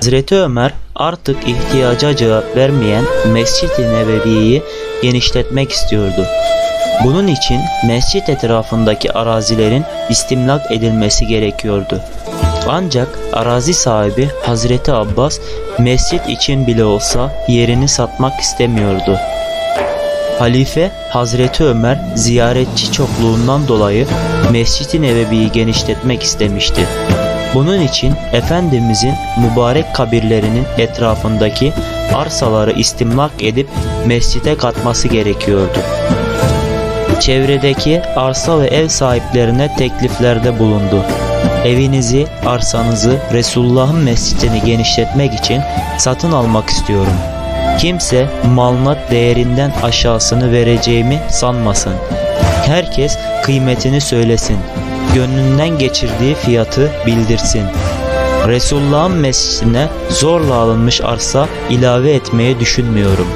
Hazreti Ömer artık ihtiyaca cevap vermeyen Mescid-i Nebevi'yi genişletmek istiyordu. Bunun için mescit etrafındaki arazilerin istimlak edilmesi gerekiyordu. Ancak arazi sahibi Hazreti Abbas mescit için bile olsa yerini satmak istemiyordu. Halife Hazreti Ömer ziyaretçi çokluğundan dolayı Mescid-i Nebevi'yi genişletmek istemişti. Bunun için Efendimizin mübarek kabirlerinin etrafındaki arsaları istimlak edip mescide katması gerekiyordu. Çevredeki arsa ve ev sahiplerine tekliflerde bulundu. Evinizi, arsanızı Resulullah'ın mescidini genişletmek için satın almak istiyorum. Kimse malına değerinden aşağısını vereceğimi sanmasın. Herkes kıymetini söylesin. Gönlünden geçirdiği fiyatı bildirsin. Resulullah'ın mescidine zorla alınmış arsa ilave etmeyi düşünmüyorum.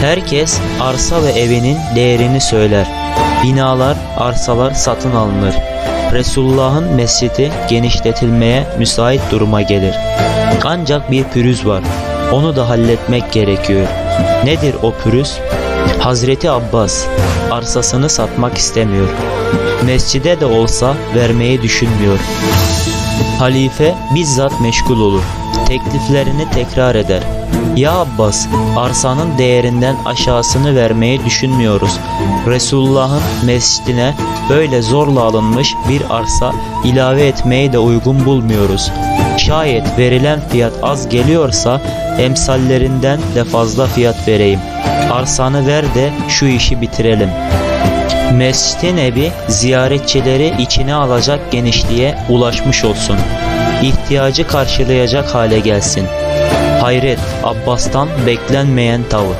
Herkes arsa ve evinin değerini söyler. Binalar, arsalar satın alınır. Resulullah'ın mescidi genişletilmeye müsait duruma gelir. Ancak bir pürüz var. Onu da halletmek gerekiyor. Nedir o pürüz? Hazreti Abbas arsasını satmak istemiyor. Mescide de olsa vermeyi düşünmüyor. Halife bizzat meşgul olur. Tekliflerini tekrar eder. Ya Abbas, arsanın değerinden aşağısını vermeyi düşünmüyoruz. Resulullah'ın mescidine böyle zorla alınmış bir arsa ilave etmeyi de uygun bulmuyoruz. Şayet verilen fiyat az geliyorsa emsallerinden de fazla fiyat vereyim. Arsanı ver de şu işi bitirelim. Mescid-i Nebi ziyaretçileri içine alacak genişliğe ulaşmış olsun. İhtiyacı karşılayacak hale gelsin. Hayret, Abbas'tan beklenmeyen tavır.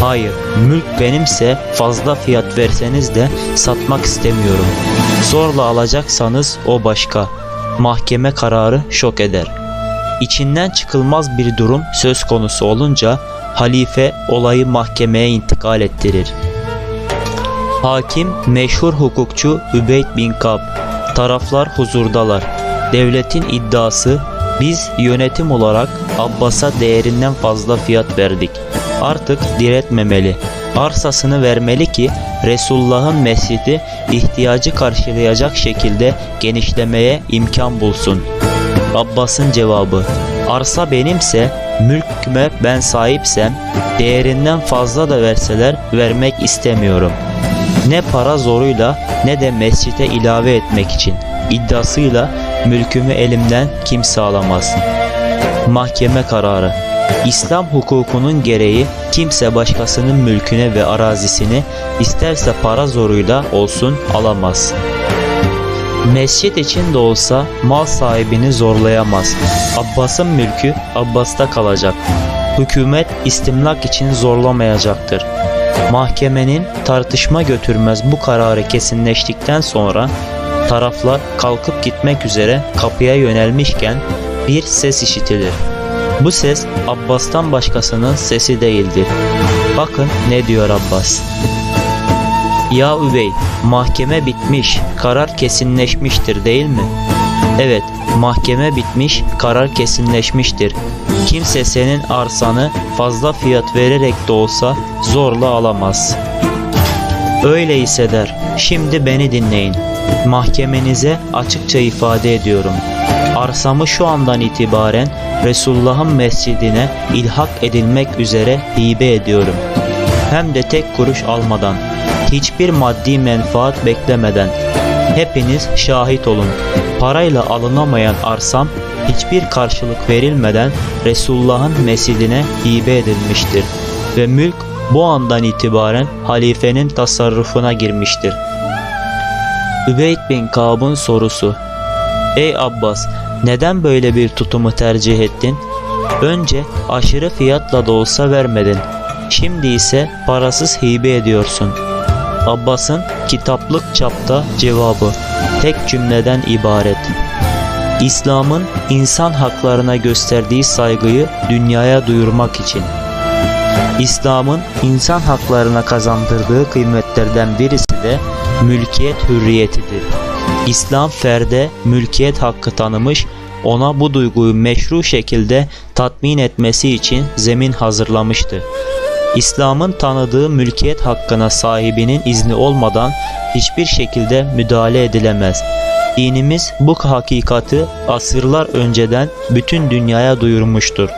Hayır, mülk benimse fazla fiyat verseniz de satmak istemiyorum. Zorla alacaksanız o başka. Mahkeme kararı şok eder. İçinden çıkılmaz bir durum söz konusu olunca halife olayı mahkemeye intikal ettirir. Hakim meşhur hukukçu Übeyd bin Kab. Taraflar huzurdalar. Devletin iddiası biz yönetim olarak Abbas'a değerinden fazla fiyat verdik. Artık diretmemeli. Arsasını vermeli ki Resulullah'ın mescidi ihtiyacı karşılayacak şekilde genişlemeye imkan bulsun. Abbas'ın cevabı Arsa benimse, mülküme ben sahipsem, değerinden fazla da verseler vermek istemiyorum. Ne para zoruyla ne de mescite ilave etmek için iddiasıyla mülkümü elimden kimse alamaz. Mahkeme kararı İslam hukukunun gereği kimse başkasının mülküne ve arazisini isterse para zoruyla olsun alamaz. Mescit için de olsa mal sahibini zorlayamaz. Abbas'ın mülkü Abbas'ta kalacak. Hükümet istimlak için zorlamayacaktır. Mahkemenin tartışma götürmez bu kararı kesinleştikten sonra taraflar kalkıp gitmek üzere kapıya yönelmişken bir ses işitilir. Bu ses Abbas'tan başkasının sesi değildir. Bakın ne diyor Abbas. Ya Üvey, mahkeme bitmiş, karar kesinleşmiştir değil mi? Evet, mahkeme bitmiş, karar kesinleşmiştir. Kimse senin arsanı fazla fiyat vererek de olsa zorla alamaz. Öyleyse der, şimdi beni dinleyin. Mahkemenize açıkça ifade ediyorum. Arsamı şu andan itibaren Resulullah'ın mescidine ilhak edilmek üzere hibe ediyorum. Hem de tek kuruş almadan, hiçbir maddi menfaat beklemeden. Hepiniz şahit olun. Parayla alınamayan arsam hiçbir karşılık verilmeden Resulullah'ın mescidine hibe edilmiştir ve mülk bu andan itibaren halifenin tasarrufuna girmiştir. Übeyd bin Kab'ın sorusu Ey Abbas neden böyle bir tutumu tercih ettin? Önce aşırı fiyatla da olsa vermedin. Şimdi ise parasız hibe ediyorsun. Abbas'ın kitaplık çapta cevabı tek cümleden ibaret. İslam'ın insan haklarına gösterdiği saygıyı dünyaya duyurmak için. İslam'ın insan haklarına kazandırdığı kıymetlerden birisi de mülkiyet hürriyetidir. İslam ferde mülkiyet hakkı tanımış, ona bu duyguyu meşru şekilde tatmin etmesi için zemin hazırlamıştı. İslam'ın tanıdığı mülkiyet hakkına sahibinin izni olmadan hiçbir şekilde müdahale edilemez. Dinimiz bu hakikati asırlar önceden bütün dünyaya duyurmuştur.